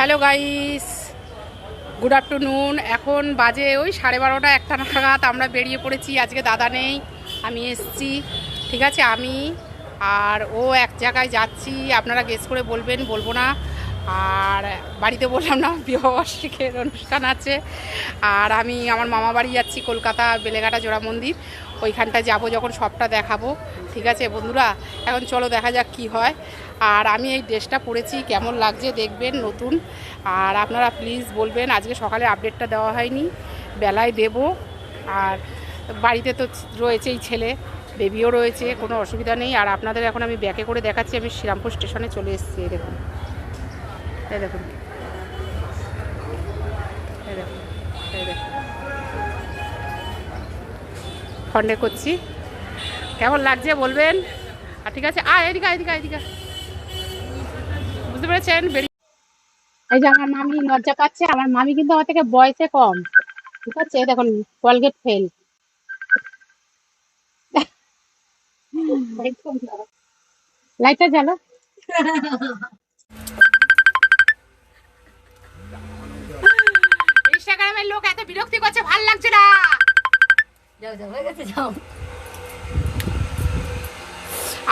Hello guys good afternoon এখন বাজে ওই সাড়ে বারোটা একটা নাগাদ আমরা বেরিয়ে পড়েছি। আজকে দাদা নেই, আমি এসছি। ঠিক আছে, আমি আর ও এক জায়গায় যাচ্ছি। আপনারা গেস করে বলবেন, বলব না। আর বাড়িতে বললাম না বিবাহবার্ষিকের অনুষ্ঠান আছে। আর আমি আমার মামা বাড়ি যাচ্ছি, কলকাতা বেলেঘাটা জোড়া মন্দির। ওইখানটা যাব, যখন সবটা দেখাবো। ঠিক আছে, বন্ধুরা, এখন চলো দেখা যাক কি হয়। আর আমি এই ড্রেসটা পরেছি, কেমন লাগছে দেখবেন নতুন। আর আপনারা প্লিজ বলবেন, আজকে সকালে আপডেটটা দেওয়া হয়নি, বেলায় দেব। আর বাড়িতে তো রয়েছেই ছেলে বেবিও রয়েছে, কোনো অসুবিধা নেই। আর আপনাদের এখন আমি ব্যাকে করে দেখাচ্ছি, আমি শ্রীরামপুর স্টেশনে চলে এসেছি দেখুন। এই দেখুন। এই দেখুন। করছি। কেমন লাগছে বলবেন? আর ঠিক আছে, আয় এদিকে এদিকে এদিকে। বুঝতে পেরেছেন? এই যে আমার মামি লজ্জা পাচ্ছে আমার মামি কিন্তু আমার থেকে বয়সে কম। ঠিক আছে? দেখুন কলগেট ফেল লাইটটা জ্বালো। ইনস্টাগ্রামের লোক এত বিরক্তি করছে ভালো লাগছে না। যাও যাও হয়ে গেছে যাও।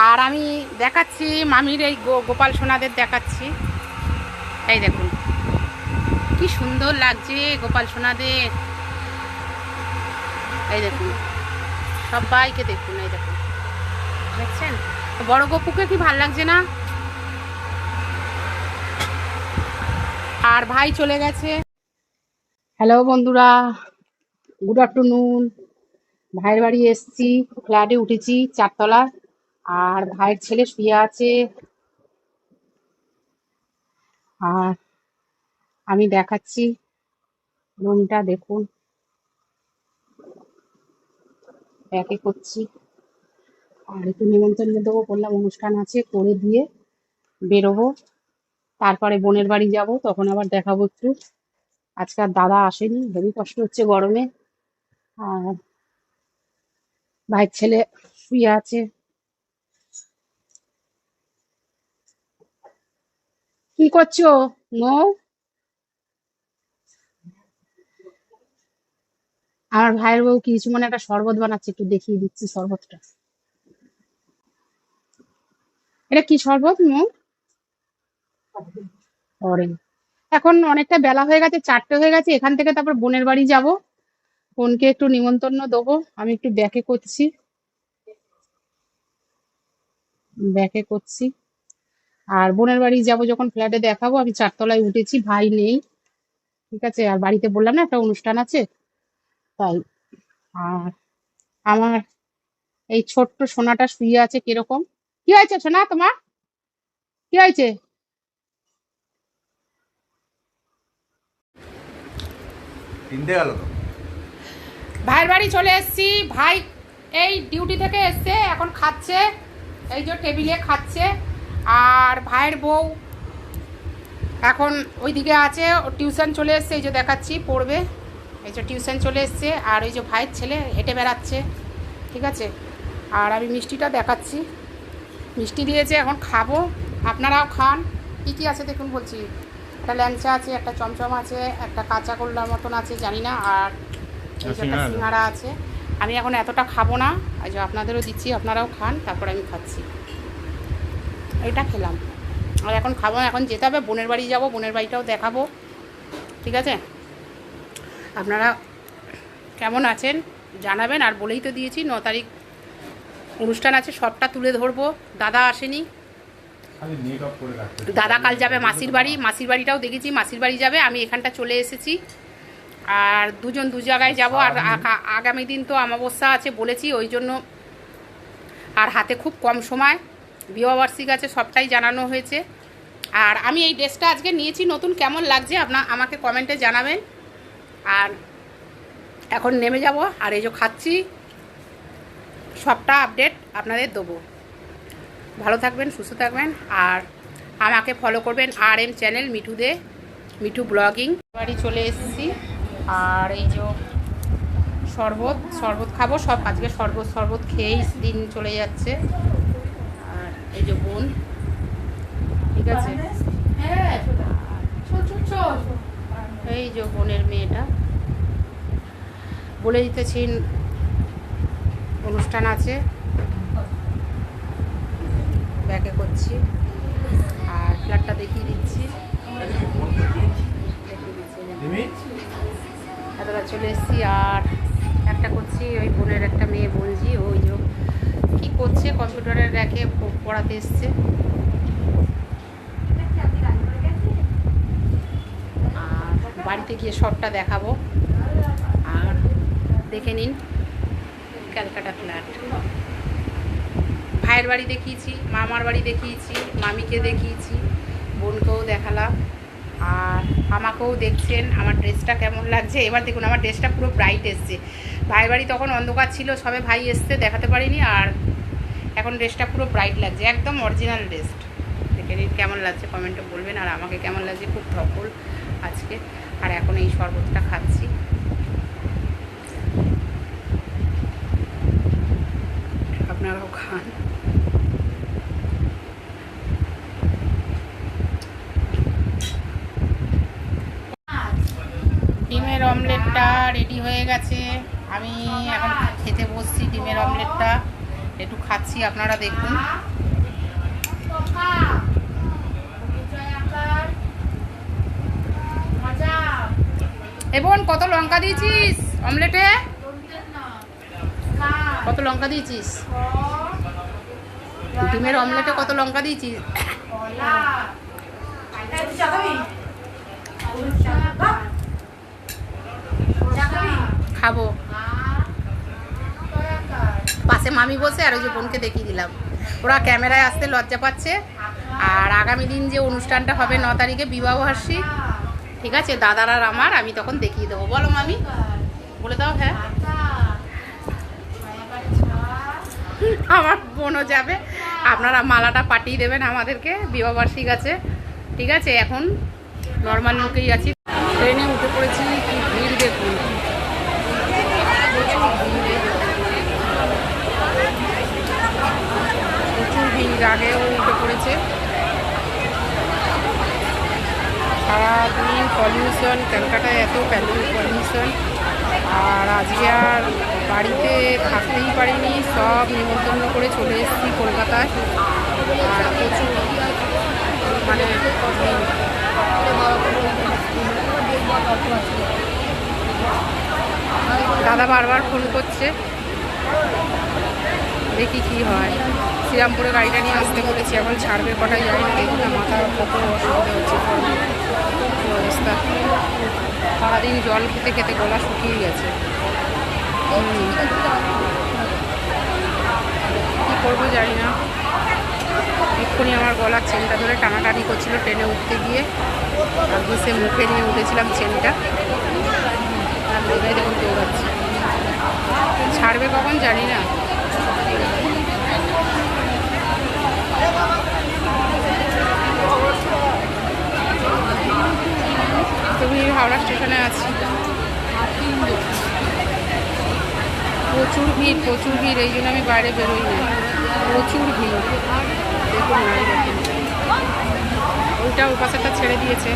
আর আমি দেখাচ্ছি মামির এই গোপাল সোনাদের দেখাচ্ছি। এই দেখুন, কি সুন্দর লাগছে গোপাল সোনাদের। এই দেখুন, সবাইকে দেখুন, এই দেখুন। দেখছেন? বড় গপুকে কি ভালো লাগছে না? আর ভাই চলে গেছে। হ্যালো বন্ধুরা, গুড আফটারনুন। ভাইয়ের বাড়ি এসছি, ফ্ল্যাটে উঠেছি, চারতলা। আর ভাইয়ের ছেলে শুয়ে আছে। আর আমি দেখাচ্ছি রুমটা, দেখুন। একে করছি। আর একটু নিমন্ত্রণ দেবো, বললাম অনুষ্ঠান আছে, করে দিয়ে বেরোবো। তারপরে বোনের বাড়ি যাব, তখন আবার দেখাবো একটু। আজকে আর দাদা আসেনি, হেবি কষ্ট হচ্ছে গরমে। আর ভাইয়ের ছেলে শুয়ে আছে। কি করছ? মৌ আমার ভাইয়ের বউ কিছু মনে একটা শরবত বানাচ্ছে? একটু দেখিয়ে দিচ্ছি শরবতটা। এটা কি শরবত মৌ এখন অনেকটা বেলা হয়ে গেছে, চারটে হয়ে গেছে, এখান থেকে তারপর বোনের বাড়ি যাব। বোনকে একটু নিমন্ত্রণ দেবো, আমি একটু ব্যাকে করছি। ব্যাকে করছি। আর বোনের বাড়ি যাব যখন ফ্ল্যাটে দেখাবো আমি চারতলায় উঠেছি ভাই নেই ঠিক আছে? আর বাড়িতে বললাম না একটা অনুষ্ঠান আছে তাই। আর আমার এই ছোট্ট সোনাটা শুয়ে আছে কীরকম? কি হয়েছে সোনা তোমার? কি হয়েছে? ভাইয়ের বাড়ি চলে এসেছি। ভাই এই ডিউটি থেকে এসছে এখন খাচ্ছে এই যে টেবিলে খাচ্ছে। আর ভাইয়ের বউ এখন ওইদিকে আছে ও টিউশন চলে এসছে এই যে দেখাচ্ছি পড়বে। এই যে টিউশন চলে এসছে আর ওই যে ভাইয়ের ছেলে হেঁটে বেড়াচ্ছে ঠিক আছে? আর আমি মিষ্টিটা দেখাচ্ছি। মিষ্টি দিয়েছে এখন খাব। আপনারাও খান। কী কী আছে দেখুন বলছি। একটা ল্যাংচা আছে একটা চমচম আছে একটা কাঁচা গোল্লার মতন আছে জানি না। আর একটা সিঙ্গারা। আছে। আমি এখন এতটা খাব না। এই যে আপনাদেরও দিচ্ছি আপনারাও খান তারপর আমি খাচ্ছি। এটা খেলাম। আর এখন খাব এখন যেতে হবে বোনের বাড়ি যাব বোনের বাড়িটাও দেখাবো। ঠিক আছে? আপনারা কেমন আছেন জানাবেন আর বলেই তো দিয়েছি ন তারিখ অনুষ্ঠান আছে সবটা তুলে ধরবো। দাদা আসেনি। দাদা কাল যাবে মাসির বাড়ি মাসির বাড়িটাও দেখেছি মাসির বাড়ি যাবে আমি এখানটা চলে এসেছি। আর দুজন দু জায়গায় যাব আর আগামী দিন তো অমাবস্যা আছে বলেছি ওই জন্য আর হাতে খুব কম সময়। বিবাহবার্ষিক আছে, সবটাই জানানো হয়েছে। আর আমি এই ড্রেসটা আজকে নিয়েছি, নতুন কেমন লাগছে আপনার আমাকে কমেন্টে জানাবেন। আর এখন নেমে যাব, আর এই যে খাচ্ছি, সবটা আপডেট আপনাদের দেবো। ভালো থাকবেন, সুস্থ থাকবেন, আর আমাকে ফলো করবেন আর এম চ্যানেল মিঠু দে মিঠু ব্লগিং বাড়ি চলে এসেছি, আর এই যে শরবত শরবত খাব, সব আজকে শরবত শরবত খেয়েই দিন চলে যাচ্ছে। বোন ঠিক আছে? হ্যাঁ, এই যে বোনের মেয়েটা। বলে দিতেছি অনুষ্ঠান আছে। ব্যাকে করছি। পড়াতে এসছে। আর বাড়িতে গিয়ে সবটা দেখাবো। আর দেখে নিন, ক্যালকাটা ফ্ল্যাট। ভাইয়ের বাড়ি দেখিয়েছি, মামার বাড়ি দেখিয়েছি, মামিকে দেখিয়েছি, বোনকেও দেখালাম। আর আমাকেও দেখছেন, আমার ড্রেসটা কেমন লাগছে। এবার দেখুন, আমার ড্রেসটা পুরো ব্রাইট এসছে। ভাইয়ের বাড়ি তখন অন্ধকার ছিল, সবে ভাই এসছে, দেখাতে পারিনি। আর এখন ড্রেসটা পুরো ব্রাইট লাগছে, একদম অরিজিনাল ড্রেস দেখে নিন কেমন লাগছে কমেন্টে বলবেন, আর আমাকে কেমন লাগছে, খুব ধকল আজকে। আর এখন এই শরবতটা খাচ্ছি। আপনারাও খান। ডিমের অমলেটটা রেডি হয়ে গেছে। আমি এখন খেতে বসছি ডিমের অমলেটটা একটু খাচ্ছি, আপনারা দেখুন। এ বোন কত লঙ্কা দিয়েছিস? অমলেটে? কত লঙ্কা দিয়েছিস? ডিমের অমলেটে কত লঙ্কা দিয়েছিস? খাব। মামি বসে আর ওই যে বোনকে দেখিয়ে দিলাম। ওরা ক্যামেরায় আসতে লজ্জা পাচ্ছে। আর আগামী দিন যে অনুষ্ঠানটা হবে ন তারিখে বিবাহবার্ষিক ঠিক আছে, দাদার আর আমার, আমি তখন দেখিয়ে দেবো। বলো মামি, বলে দাও হ্যাঁ। আমার বোনও যাবে। আপনারা মালাটা পাঠিয়ে দেবেন আমাদেরকে বিবাহবার্ষিক আছে। ঠিক আছে, এখন নর্মাল লুকেই আছি। ট্রেনে উঠে পড়েছি, কি ভিড় দেখুন প্রচুর ভিড় প্রচুর ভিড় আগেও উঠে পড়েছে। সারাদিন পলিউশন ক্যালকাটায় এত পলিউশন আর আজকে আর বাড়িতে থাকতেই পারিনি, সব নিমন্ত্রণ করে চলে এসেছি কলকাতায়। আর প্রচুর মানে দাদা বারবার ফোন করছে। দেখি কি হয়। শ্রীরামপুরে গাড়িটা নিয়ে আসতে বলেছি, এখন ছাড়বে কটাই যাই না দেখি না, মাথা কত অসুবিধা হচ্ছে। অবস্থা। সারাদিন জল খেতে খেতে গলা শুকিয়ে গেছে। কি করব জানি না। এক্ষুনি আমার গলার চেনটা ধরে টানাটানি করছিল ট্রেনে উঠতে গিয়ে। আর বসে মুখে নিয়ে উঠেছিলাম চেনটা। আর বোধহয় দেখুন দৌড়াচ্ছে। ছাড়বে কখন জানি না। তুমি হাওড়া স্টেশনে আছি? প্রচুর ভিড় প্রচুর ভিড়, এই জন্য আমি বাইরে বেরোই না। প্রচুর ভিড়। ওইটা ওই পাশেটা ছেড়ে দিয়েছে।